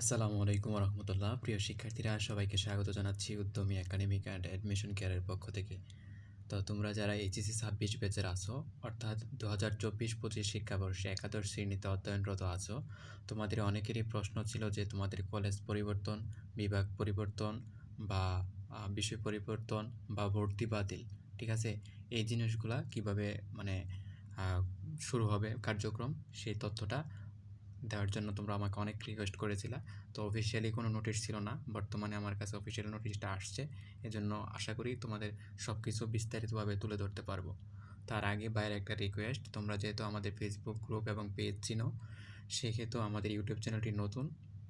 আসসালামু আলাইকুম রহমতুল্লাহ প্রিয় শিক্ষার্থীরা, সবাইকে স্বাগত জানাচ্ছি উদ্যমী একাডেমিক অ্যান্ড অ্যাডমিশন কেয়ারের পক্ষ থেকে। তো তোমরা যারা এইচএসি ছাব্বিশ ব্যাচের আছো, অর্থাৎ দু হাজার চব্বিশ পঁচিশ শিক্ষাবর্ষে একাদশ শ্রেণীতে অধ্যয়নরত আছো, তোমাদের অনেকেরই প্রশ্ন ছিল যে তোমাদের কলেজ পরিবর্তন, বিভাগ পরিবর্তন বা বিষয় পরিবর্তন বা ভর্তি বাতিল, ঠিক আছে? এই জিনিসগুলা কীভাবে মানে শুরু হবে কার্যক্রম, সেই তথ্যটা দেওয়ার জন্য তোমরা আমাকে অনেক রিকোয়েস্ট করেছিলা। তো অফিসিয়ালি কোনো নোটিশ ছিল না, বর্তমানে আমার কাছে অফিসিয়াল নোটিশটা আসছে। এজন্য আশা করি তোমাদের সব কিছু বিস্তারিতভাবে তুলে ধরতে পারব। তার আগে বাইরে একটা রিকোয়েস্ট তোমরা যেহেতু আমাদের ফেসবুক গ্রুপ এবং পেজ চিনো সেক্ষেত্রে আমাদের ইউটিউব চ্যানেলটি নতুন,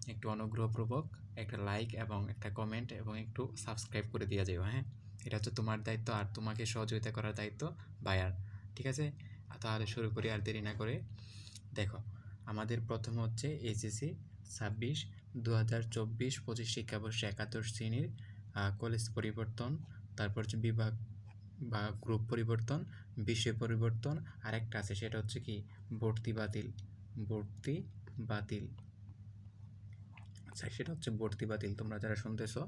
একটু অনুগ্রহপূর্বক একটা লাইক এবং একটা কমেন্ট এবং একটু সাবস্ক্রাইব করে দিয়ে যাও হ্যাঁ? এটা হচ্ছে তোমার দায়িত্ব আর তোমাকে সহযোগিতা করার দায়িত্ব বায়ার ঠিক আছে? তাহলে শুরু করি আর দেরি না করে। দেখো আমাদের প্রথম হচ্ছে এসএসসি ছাব্বিশ দু হাজার চব্বিশ, পঁচিশ শিক্ষাবর্ষে একাদশ শ্রেণির কলেজ পরিবর্তন, তারপর হচ্ছে বিভাগ বা গ্রুপ পরিবর্তন, বিষয় পরিবর্তন, আরেকটা আছে, সেটা হচ্ছে কি? ভর্তি বাতিল ভর্তি বাতিল। আচ্ছা সেটা হচ্ছে ভর্তি বাতিল। তোমরা যারা শুনতেছো,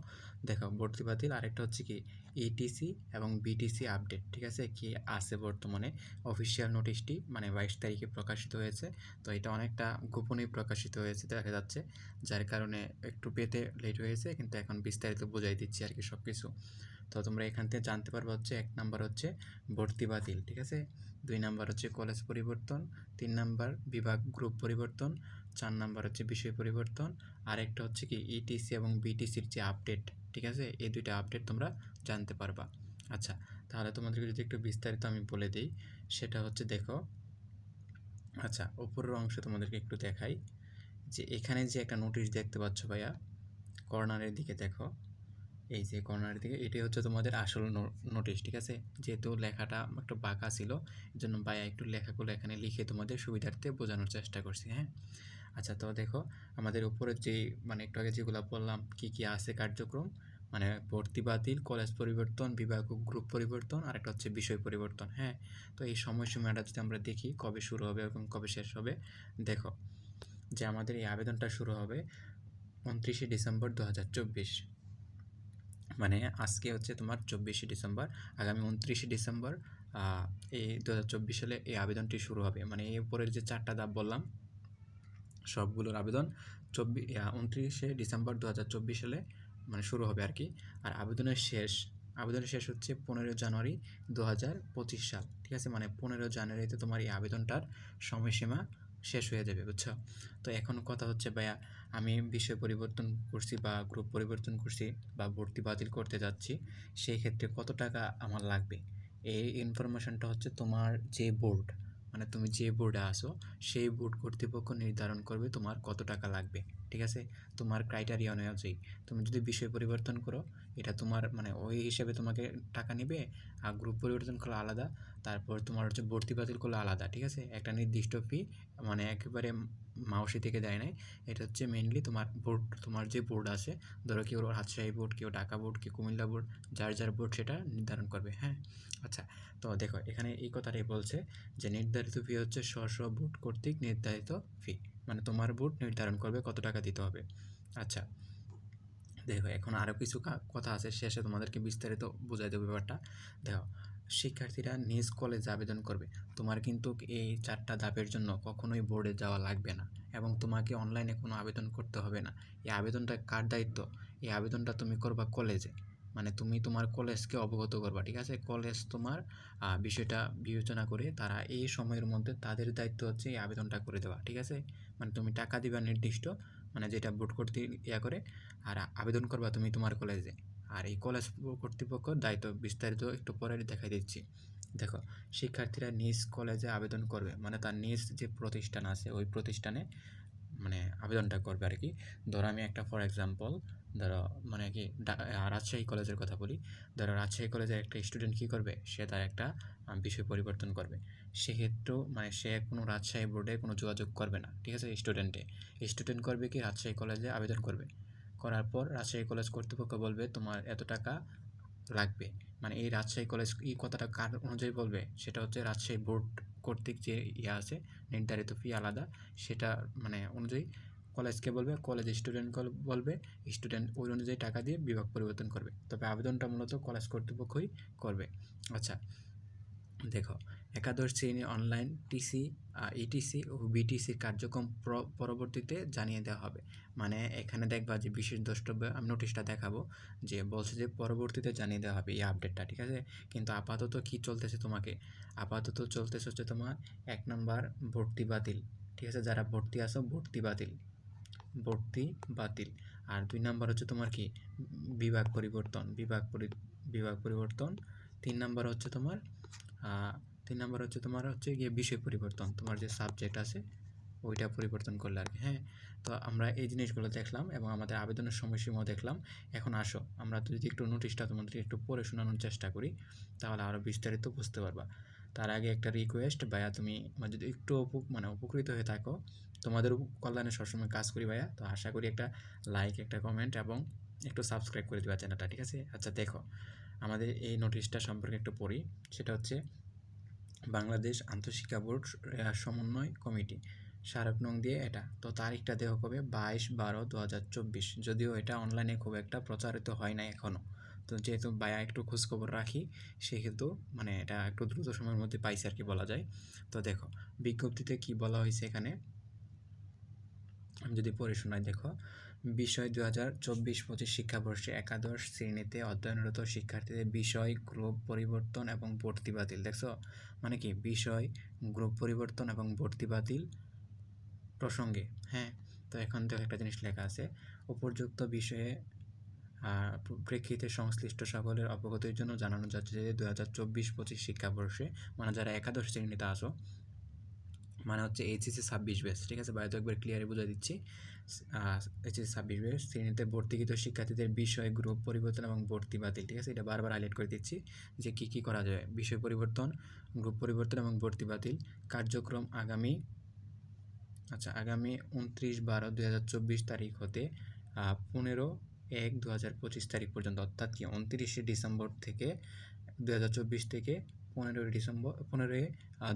দেখো, ভর্তি বাতিল। আরেকটা হচ্ছে কি ইটিসি এবং বিটিসি আপডেট ঠিক আছে? কি আছে বর্তমানে? অফিসিয়াল নোটিশটি মানে বাইশ তারিখে প্রকাশিত হয়েছে। তো এটা অনেকটা গোপনেই প্রকাশিত হয়েছে, দেখা যাচ্ছে। যার কারণে একটু পেতে লেট হয়েছে, কিন্তু এখন বিস্তারিত বোঝাই দিচ্ছি আর কি সব কিছু তো তোমরা এখান থেকে জানতে পারবে হচ্ছে, এক নাম্বার হচ্ছে ভর্তি বাতিল, ঠিক আছে? দুই নাম্বার হচ্ছে কলেজ পরিবর্তন, তিন নাম্বার বিভাগ গ্রুপ পরিবর্তন চার নাম্বার হচ্ছে বিষয় পরিবর্তন, আরেকটা হচ্ছে কি ইটিসি এবং বিটিসির যে আপডেট ঠিক আছে? এই দুইটা আপডেট তোমরা জানতে পারবা। আচ্ছা তাহলে তোমাদেরকে যদি একটু বিস্তারিত আমি বলে দিই, সেটা হচ্ছে দেখো আচ্ছা উপরের অংশে তোমাদেরকে একটু দেখাই, যে এখানে যে একটা নোটিশ দেখতে পাচ্ছ ভাইয়া কর্নারের দিকে দেখো, এই যে কর্নারের দিকে, এটাই হচ্ছে তোমাদের আসল নোটিশ ঠিক আছে? যেহেতু লেখাটা একটু বাঁকা ছিল এই জন্য ভাইয়া একটু লেখাগুলো এখানে লিখে তোমাদের সুবিধার্থে বোঝানোর চেষ্টা করছি হ্যাঁ? আচ্ছা তো দেখো আমাদের উপরে যে মানে একটু আগে যেগুলো বললাম, কি কি আছে কার্যক্রম? মানে ভর্তি বাতিল, কলেজ পরিবর্তন, বিভাগ, গ্রুপ পরিবর্তন, আর একটা হচ্ছে বিষয় পরিবর্তন হ্যাঁ? তো এই সময়সীমাটা যদি আমরা দেখি, কবে শুরু হবে এবং কবে শেষ হবে, দেখো যে আমাদের এই আবেদনটা শুরু হবে উনত্রিশে ডিসেম্বর দু হাজার চব্বিশ। মানে আজকে হচ্ছে তোমার চব্বিশে ডিসেম্বর, আগামী উনত্রিশে ডিসেম্বর এই দু হাজার চব্বিশ সালে এই আবেদনটি শুরু হবে। মানে এই উপরের যে চারটা ধাপ বললাম সবগুলোর আবেদন চব্বিশ উনত্রিশে ডিসেম্বর দু হাজার চব্বিশ সালে মানে শুরু হবে আর কি। আর আবেদনের শেষ আবেদনের শেষ হচ্ছে পনেরো জানুয়ারি দু হাজার পঁচিশ সাল, ঠিক আছে? মানে পনেরো জানুয়ারিতে তোমার এই আবেদনটার সময়সীমা শেষ হয়ে যাবে, বুঝছ? তো এখন কথা হচ্ছে, ভাইয়া, আমি বিষয় পরিবর্তন করছি বা গ্রুপ পরিবর্তন করছি বা ভর্তি বাতিল করতে যাচ্ছি, সেই ক্ষেত্রে কত টাকা আমার লাগবে? এই ইনফরমেশনটা হচ্ছে তোমার যে বোর্ড মানে তুমি যে বোর্ডে আসো সেই বোর্ড কর্তৃপক্ষ নির্ধারণ করবে তোমার কত টাকা লাগবে। ঠিক আছে? তোমার ক্রাইটেরিয়া অনুযায়ী। তুমি যদি বিষয় পরিবর্তন করো, এটা তোমার মানে ওই হিসাবে তোমাকে টাকা নেবে, আর গ্রুপ পরিবর্তন করলে আলাদা। তারপর তোমার হচ্ছে ভর্তি বাতিল করলে আলাদা, ঠিক আছে? একটা নির্দিষ্ট ফি মানে একেবারে মাউসি থেকে দেয় নাই। এটা হচ্ছে মেনলি তোমার বোর্ড তোমার যে বোর্ড আছে, ধরো কেউ রাজশাহী বোর্ড কেউ ঢাকা বোর্ড কেউ কুমিল্লা বোর্ড যার যার বোর্ড সেটা নির্ধারণ করবে হ্যাঁ? আচ্ছা তো দেখো, এখানে এই কথাটাই বলছে যে নির্ধারিত ফি হচ্ছে স্ব স্ব বোর্ড কর্তৃক নির্ধারিত ফি মানে তোমার বোর্ড নির্ধারণ করবে কত টাকা দিতে হবে। আচ্ছা দেখো এখন আরও কিছু কথা আছে, শেষে তোমাদেরকে বিস্তারিত বোঝাই দেবো ব্যাপারটা। দেখো, শিক্ষার্থীরা নিজ কলেজে আবেদন করবে। তোমার কিন্তু এই চারটা ধাপের জন্য কখনোই বোর্ডে যাওয়া লাগবে না এবং তোমাকে অনলাইনে কোনো আবেদন করতে হবে না। এই আবেদনটা কার দায়িত্ব? এই আবেদনটা তুমি করবা কলেজে মানে তুমি তোমার কলেজকে অবগত করবা, ঠিক আছে? কলেজ তোমার বিষয়টা বিবেচনা করে তারা এই সময়ের মধ্যে তাদের দায়িত্ব হচ্ছে এই আবেদনটা করে দেওয়া, ঠিক আছে? মানে তুমি টাকা দিবা নির্দিষ্ট মানে যেটা বোর্ড কর্তৃক ইয়া করে, আর আবেদন করবা তুমি তোমার কলেজে। আর এই কলেজ কর্তৃপক্ষ দায়িত্ব বিস্তারিত একটু পরে দেখাই দিচ্ছি। দেখো, শিক্ষার্থীরা নিজ কলেজে আবেদন করবে মানে তার নিজ যে প্রতিষ্ঠান আছে, ওই প্রতিষ্ঠানে মানে আবেদনটা করবে আর কি ধরো আমি একটা ফর এক্সাম্পল ধরো মানে কি রাজশাহী কলেজের কথা বলি। ধরো রাজশাহী কলেজের একটা স্টুডেন্ট কী করবে? সে তার একটা বিষয় পরিবর্তন করবে। সেক্ষেত্রেও মানে সে কোনো রাজশাহী বোর্ডে কোনো যোগাযোগ করবে না, ঠিক আছে স্টুডেন্টে স্টুডেন্ট করবে কি রাজশাহী কলেজে আবেদন করবে। করার পর রাজশাহী কলেজ কর্তৃপক্ষ বলবে, তোমার এত টাকা লাগবে। মানে এই রাজশাহী কলেজ এই কথাটা কার অনুযায়ী বলবে? সেটা হচ্ছে রাজশাহী বোর্ড কর্তৃক যে ইয়ে আছে, নির্ধারিত ফি আলাদা, সেটা মানে অনুযায়ী কলেজকে বলবে কলেজ স্টুডেন্ট বলবে স্টুডেন্ট ওই অনুযায়ী টাকা দিয়ে বিভাগ পরিবর্তন করবে। তবে আবেদনটা মূলত কলেজ কর্তৃপক্ষই করবে। আচ্ছা দেখো একাদশ শ্রেণি অনলাইন টিসি ইটিসি ও বিটিসির কার্যক্রম পরবর্তীতে জানিয়ে দেওয়া হবে। মানে এখানে দেখবা যে বিশেষ দ্রষ্টব্য, আমি নোটিশটা দেখাবো যে বলছে যে পরবর্তীতে জানিয়ে দেওয়া হবে এই আপডেটটা ঠিক আছে? কিন্তু আপাতত কি চলতেছে তোমাকে? আপাতত চলতেছে হচ্ছে তোমার এক নম্বর ভর্তি বাতিল, ঠিক আছে? যারা ভর্তি আসো ভর্তি বাতিল ভর্তি বাতিল। আর দুই নাম্বার হচ্ছে তোমার কি? বিভাগ পরিবর্তন, বিভাগ পরি, বিভাগ পরিবর্তন। তিন নাম্বার হচ্ছে তোমার তিন নাম্বার হচ্ছে তোমার হচ্ছে গিয়ে বিষয় পরিবর্তন, তোমার যে সাবজেক্ট আছে, ওইটা পরিবর্তন করলে আর কি হ্যাঁ? তো আমরা এই জিনিসগুলো দেখলাম এবং আমাদের আবেদনের সময়সীমাও দেখলাম। এখন আসো, আমরা যদি একটু নোটিশটা তোমাদের একটু পড়ে শোনানোর চেষ্টা করি, তাহলে আরও বিস্তারিত বুঝতে পারবা। তার আগে একটা রিকোয়েস্ট ভাইয়া তুমি মানে যদি একটু মানে উপকৃত হয়ে থাকো, তোমাদের কল্যাণে সবসময় কাজ করি ভাইয়া, তো আশা করি একটা লাইক একটা কমেন্ট এবং একটু সাবস্ক্রাইব করে দিবা চ্যানেলটা, ঠিক আছে? আচ্ছা দেখো, আমাদের এই নোটিশটা সম্পর্কে একটু পড়ি, সেটা হচ্ছে বাংলাদেশ আন্তঃশিক্ষা বোর্ড সমন্বয় কমিটি। স্মারক নং দিয়ে এটা। তো তারিখটা দেওয়া হবে বাইশ বারো দু চব্বিশ। যদিও এটা অনলাইনে খুব একটা প্রচারিত হয় না এখনও তো যেহেতু বায়া একটু খোঁজখবর রাখি, সেহেতু মানে এটা একটু দ্রুত সময়ের মধ্যে পাইছে আর কি বলা যায়। তো দেখো, বিজ্ঞপ্তিতে কি বলা হয়েছে এখানে? আমি যদি পড়ে শোনাই, দেখো। বিষয় দু হাজার চব্বিশ পঁচিশ শিক্ষাবর্ষে একাদশ শ্রেণীতে অধ্যয়নরত শিক্ষার্থীদের বিষয় গ্রুপ পরিবর্তন এবং ভর্তি বাতিল, দেখছ? মানে কি? বিষয়, গ্রুপ পরিবর্তন এবং ভর্তি বাতিল প্রসঙ্গে হ্যাঁ? তো এখন তো একটা জিনিস লেখা আছে। উপযুক্ত বিষয়ে প্রেক্ষিতে সংশ্লিষ্ট সকলের অবগতির জন্য জানানো যাচ্ছে যে দু হাজার চব্বিশ পঁচিশ শিক্ষাবর্ষে মানে যারা একাদশ শ্রেণীতে আসো মানে হচ্ছে এইচএসসি ছাব্বিশ বেস ঠিক আছে? তো একবার ক্লিয়ারে বুঝাই দিচ্ছি। এইচএসসি ছাব্বিশ শ্রেণীতে ভর্তিকৃত শিক্ষার্থীদের বিষয়, গ্রুপ পরিবর্তন এবং ভর্তি বাতিল, ঠিক আছে? এটা বারবার হাইলাইট করে দিচ্ছি যে কী কী করা যায়। বিষয় পরিবর্তন, গ্রুপ পরিবর্তন এবং ভর্তি বাতিল। কার্যক্রম আগামী আচ্ছা আগামী উনত্রিশ বারো দুই তারিখ হতে পনেরো এক দু তারিখ পর্যন্ত, অর্থাৎ কি উনত্রিশে ডিসেম্বর থেকে দু হাজার চব্বিশ থেকে পনেরোই ডিসেম্বর, পনেরোই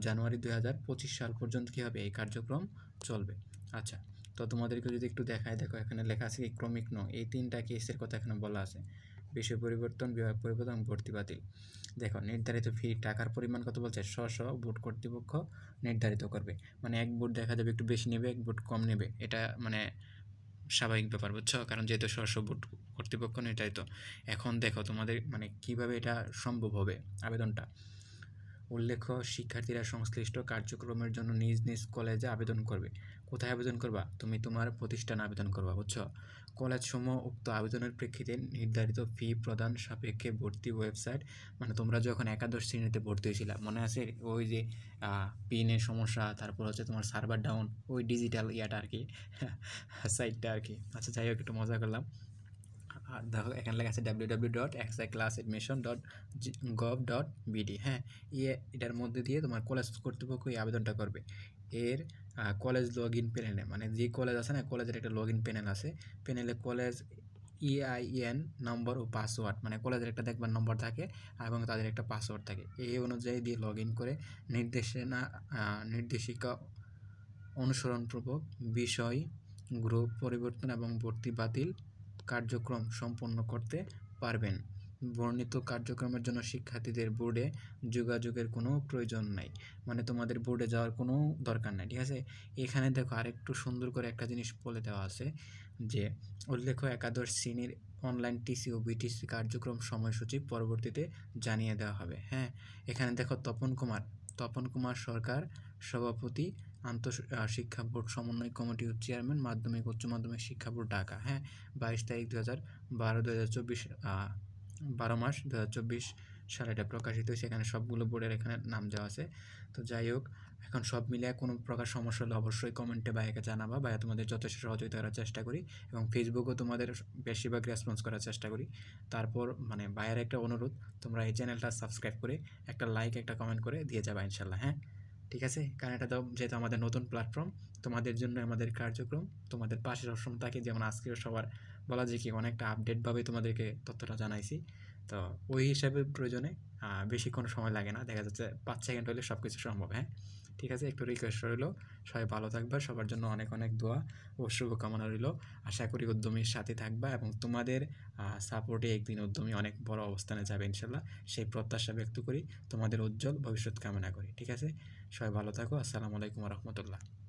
জানুয়ারি দুই হাজার পঁচিশ সাল পর্যন্ত কী হবে? এই কার্যক্রম চলবে। আচ্ছা তো তোমাদেরকে যদি একটু দেখায়, দেখো এখানে লেখা আছে কি ক্রমিক ন। এই তিনটা কেসের কথা এখানে বলা আছে। বিষয় পরিবর্তন, বিভাগ পরিবর্তন, ভর্তি বাতিল। দেখো, নির্ধারিত ফি টাকার পরিমাণ কত বলছে? স্ব স্ব বোর্ড কর্তৃপক্ষ নির্ধারিত করবে। মানে এক বোর্ড দেখা যাবে একটু বেশি নেবে, এক বোর্ড কম নেবে। এটা মানে স্বাভাবিক ব্যাপার, বুঝছ? কারণ যেহেতু স্ব স্ব বোর্ড কর্তৃপক্ষ নির্ধারিত। এখন দেখো তোমাদের মানে কীভাবে এটা সম্ভব হবে আবেদনটা? উল্লেখ্য, শিক্ষার্থীরা সংশ্লিষ্ট কার্যক্রমের জন্য নিজ নিজ কলেজে আবেদন করবে। কোথায় আবেদন করবা? তুমি তোমার প্রতিষ্ঠানে আবেদন করবা, বুঝছ? কলেজ সমূহ উক্ত আবেদনের প্রেক্ষিতে নির্ধারিত ফি প্রদান সাপেক্ষে ভর্তি ওয়েবসাইট মানে তোমরা যখন একাদশ শ্রেণীতে ভর্তি হয়েছিলা, মনে আছে? ওই যে পিনের সমস্যা, তারপর হচ্ছে তোমার সার্ভার ডাউন ওই ডিজিটাল ইয়াটা আর কি সাইটটা আর কি আচ্ছা যাই হোক, একটু মজা করলাম। আর দেখো, এখানে লেখা আছে W W dot XI class admission dot gov dot BD হ্যাঁ? ইয়ে এটার মধ্যে দিয়ে তোমার কলেজ কর্তৃপক্ষ এই আবেদনটা করবে। এর কলেজ লগ ইন প্যানেলে মানে যে কলেজ আছে না কলেজের একটা লগ ইন প্যানেল আছে প্যানেলে কলেজ ইআইএন নম্বর ও পাসওয়ার্ড মানে কলেজের একটা দেখবার নম্বর থাকে, এবং তাদের একটা পাসওয়ার্ড থাকে। এই অনুযায়ী দিয়ে লগ ইন করে নির্দেশনা নির্দেশিকা অনুসরণপূর্বক বিষয় গ্রুপ পরিবর্তন এবং ভর্তি বাতিল কার্যক্রম সম্পন্ন করতে পারবেন। বর্ণিত কার্যক্রমের জন্য শিক্ষার্থীদের বোর্ডে যোগাযোগের কোনো প্রয়োজন নাই। মানে তোমাদের বোর্ডে যাওয়ার কোনো দরকার নাই, ঠিক আছে? এখানে দেখো আরেকটু সুন্দর করে একটা জিনিস বলে দেওয়া আছে যে, উল্লেখ্য একাদশ শ্রেণির অনলাইন টিসি ও বিটিসি কার্যক্রম সময়সূচি পরবর্তীতে জানিয়ে দেওয়া হবে। হ্যাঁ এখানে দেখো তপন কুমার তপন কুমার সরকার, সভাপতি, আন্তঃ শিক্ষা বোর্ড সমন্বয় কমিটির চেয়ারম্যান মাধ্যমিক, উচ্চ মাধ্যমিক শিক্ষা বোর্ড, ঢাকা। হ্যাঁ বাইশ তারিখ দু হাজার বারো দু হাজার চব্বিশ বারো মাস দু হাজার এটা প্রকাশিত সেখানে সবগুলো বোর্ডের এখানে নাম দেওয়া আছে। তো যাই হোক, এখন সব মিলিয়ে কোনো প্রকার সমস্যা হলে অবশ্যই কমেন্টে ভাইয়াকে জানাবা। ভাইয়া, তোমাদের যথেষ্ট সহযোগিতা করার চেষ্টা করি এবং ফেসবুকেও তোমাদের বেশিরভাগ রেসপন্স করার চেষ্টা করি। তারপর মানে ভাইয়ের একটা অনুরোধ, তোমরা এই চ্যানেলটা সাবস্ক্রাইব করে একটা লাইক একটা কমেন্ট করে দিয়ে যাবা ইনশাল্লাহ হ্যাঁ? ঠিক আছে? কারণ এটা তো যেহেতু আমাদের নতুন প্ল্যাটফর্ম তোমাদের জন্য আমাদের কার্যক্রম, তোমাদের পাশে সবসময় থাকে যেমন আজকেও সবার বলা যায় কি অনেকটা আপডেটভাবে তোমাদেরকে তথ্যটা জানাইছি। তো ওই হিসাবে প্রয়োজনে আহ, বেশি কোনো সময় লাগে না। দেখা যাচ্ছে পাঁচ সেকেন্ড হলে সব কিছু সম্ভব হ্যাঁ? ঠিক আছে? একটু রিকোয়েস্ট রইল। সবাই ভালো থাকবে। সবার জন্য অনেক অনেক দোয়া ও শুভকামনা রইল। আশা করি উদ্যমীর সাথে থাকবা এবং তোমাদের সাপোর্টে একদিন উদ্যমী অনেক বড় অবস্থানে যাবে ইনশাল্লাহ সেই প্রত্যাশা ব্যক্ত করি তোমাদের উজ্জ্বল ভবিষ্যৎ কামনা করি ঠিক আছে? সবাই ভালো থাকো। আসসালামু আলাইকুম রহমতুল্লাহ।